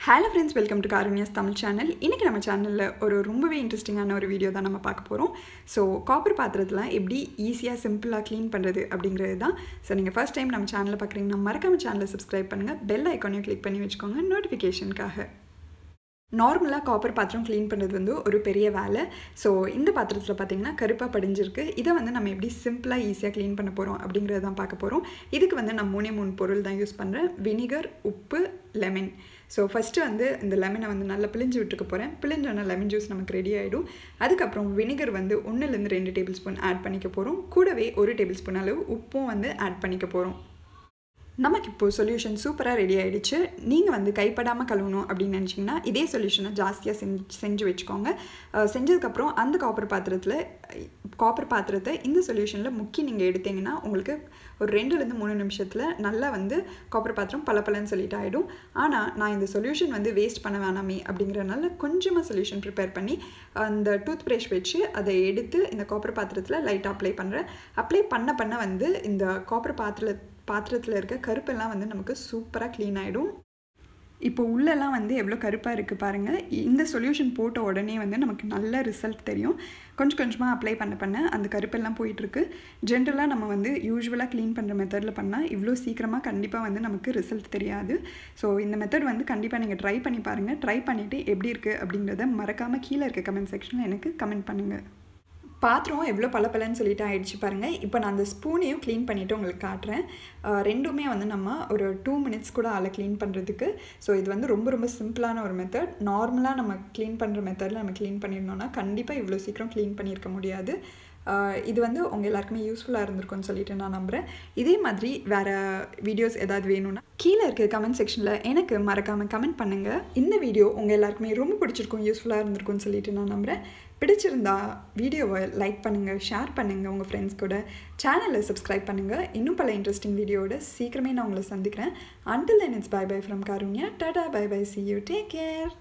Hello friends welcome to Karunya's Tamil channel இன்றைக்கி நம்ம சேனலில் ஒரு ரொம்பவே இன்ட்ரெஸ்டிங்கான ஒரு வீடியோ தான் நம்ம பார்க்க போகிறோம் ஸோ காப்பர் பாத்திரத்தில் எப்படி ஈஸியாக சிம்பிளாக க்ளீன் பண்ணுறது அப்படிங்கிறது தான். ஸோ நீங்கள் ஃபஸ்ட் டைம் நம்ம சேனலில் பார்க்குறீங்கன்னா மறக்காம சேனலை சப்ஸ்கிரைப் பண்ணுங்கள் பெல் ஐக்கானையும் கிளிக் பண்ணி வச்சுக்கோங்க நோட்டிஃபிகேஷனுக்காக நார்மலாக காப்பர் பாத்திரம் க்ளீன் பண்ணுறது வந்து ஒரு பெரிய வேலை. ஸோ இந்த பாத்திரத்தில் பார்த்திங்கன்னா கருப்பாக படிஞ்சிருக்கு. இதை வந்து நம்ம எப்படி சிம்பிளாக ஈஸியாக க்ளீன் பண்ண போகிறோம் அப்படிங்கிறத தான் பார்க்க போகிறோம் இதுக்கு வந்து நான் மூணே மூணு பொருள் தான் யூஸ் பண்ணுறேன் வினிகர் உப்பு லெமன் ஸோ ஃபஸ்ட்டு வந்து இந்த லெமனை வந்து நல்லா பிழிஞ்சு விட்டுக்க போகிறேன் பிழிஞ்சோன்னா லெமன் ஜூஸ் நமக்கு ரெடி ஆகிடும் அதுக்கப்புறம் வினிகர் வந்து ஒன்றுலேருந்து ரெண்டு டேபிள் ஸ்பூன் ஆட் பண்ணிக்க போகிறோம் கூடவே ஒரு டேபிள் ஸ்பூன் அளவு உப்பும் வந்து ஆட் பண்ணிக்க போகிறோம் நமக்கு இப்போது சொல்யூஷன் சூப்பராக ரெடி ஆகிடுச்சு நீங்கள் வந்து கைப்படாமல் கழுவணும் அப்படின்னு நினச்சிங்கன்னா இதே சொல்யூஷனை ஜாஸ்தியாக செஞ்சு செஞ்சு வச்சுக்கோங்க. செஞ்சதுக்கப்புறம் அந்த காப்பர் பாத்திரத்தில் காப்பர் பாத்திரத்தை இந்த சொல்யூஷனில் முக்கி நீங்கள் எடுத்தீங்கன்னா உங்களுக்கு ஒரு ரெண்டுலேருந்து மூணு நிமிஷத்தில் நல்லா வந்து காப்பர் பாத்திரம் பளபளன்னு சொல்லிட்டு ஆகிடும் ஆனால் நான் இந்த சொல்யூஷன் வந்து வேஸ்ட் பண்ண வேணாமே அப்படிங்கிறனால கொஞ்சமாக சொல்யூஷன் ப்ரிப்பேர் பண்ணி அந்த டூத் ப்ரஷ் வச்சு அதை எடுத்து இந்த காப்பர் பாத்திரத்தில் லைட்டாக அப்ளை பண்ணுறேன் அப்ளை பண்ண பண்ண வந்து இந்த காப்பர் பாத்திர பாத்திரத்தில் இருக்க கருப்பெல்லாம் வந்து நமக்கு சூப்பராக க்ளீன் ஆகிடும் இப்போ உள்ளெல்லாம் வந்து எவ்வளோ கருப்பாக இருக்குது பாருங்கள் இந்த சொல்யூஷன் போட்ட உடனே வந்து நமக்கு நல்ல ரிசல்ட் தெரியும். கொஞ்சம் கொஞ்சமாக அப்ளை பண்ண பண்ண அந்த கருப்பெல்லாம் போயிட்டுருக்கு. ஜென்ரலாக நம்ம வந்து யூஸ்வலாக க்ளீன் பண்ணுற மெத்தடில் பண்ணால் இவ்வளோ சீக்கிரமாக கண்டிப்பாக வந்து நமக்கு ரிசல்ட் தெரியாது. ஸோ இந்த மெத்தட் வந்து கண்டிப்பாக நீங்கள் ட்ரை பண்ணி பாருங்கள் ட்ரை பண்ணிவிட்டு எப்படி இருக்குது அப்படிங்கிறத மறக்காமல் கீழே இருக்க கமெண்ட் செக்ஷனில் எனக்கு கமெண்ட் பண்ணுங்கள் பாத்திரம் எவ்வளோ பளபளன்னு சொல்லிட்டு ஆயிடுச்சு பாருங்கள் இப்போ நான் அந்த ஸ்பூனையும் க்ளீன் பண்ணிவிட்டு உங்களுக்கு காட்டுறேன். ரெண்டுமே வந்து நம்ம ஒரு டூ மினிட்ஸ் கூட ஆளை க்ளீன் பண்ணுறதுக்கு ஸோ இது வந்து ரொம்ப ரொம்ப சிம்பிளான ஒரு மெத்தட் நார்மலாக நம்ம க்ளீன் பண்ணுற மெத்தடில் நம்ம க்ளீன் பண்ணியிருந்தோம்னா கண்டிப்பாக இவ்வளோ சீக்கிரம் க்ளீன் பண்ணியிருக்க முடியாது. இது வந்து உங்கள் எல்லாருக்குமே யூஸ்ஃபுல்லாக இருந்திருக்கும்னு சொல்லிட்டு நான் நம்புகிறேன் இதே மாதிரி வேறு வீடியோஸ் ஏதாவது வேணும்னா கீழே இருக்க கமெண்ட் செக்ஷனில் எனக்கு மறக்காமல் கமெண்ட் பண்ணுங்கள் இந்த வீடியோ உங்கள் எல்லாருக்குமே ரொம்ப பிடிச்சிருக்கும் யூஸ்ஃபுல்லாக இருந்திருக்கும்னு சொல்லிட்டு நான் நம்புகிறேன் பிடிச்சிருந்தா வீடியோவை லைக் பண்ணுங்கள் ஷேர் பண்ணுங்கள் உங்கள் ஃப்ரெண்ட்ஸ் கூட. சேனலை சப்ஸ்கிரைப் பண்ணுங்கள் இன்னும் பல இன்ட்ரெஸ்டிங் வீடியோட சீக்கிரமே நான் உங்களை சந்திக்கிறேன். Until then it's bye bye from Karunya Tata bye bye see you take care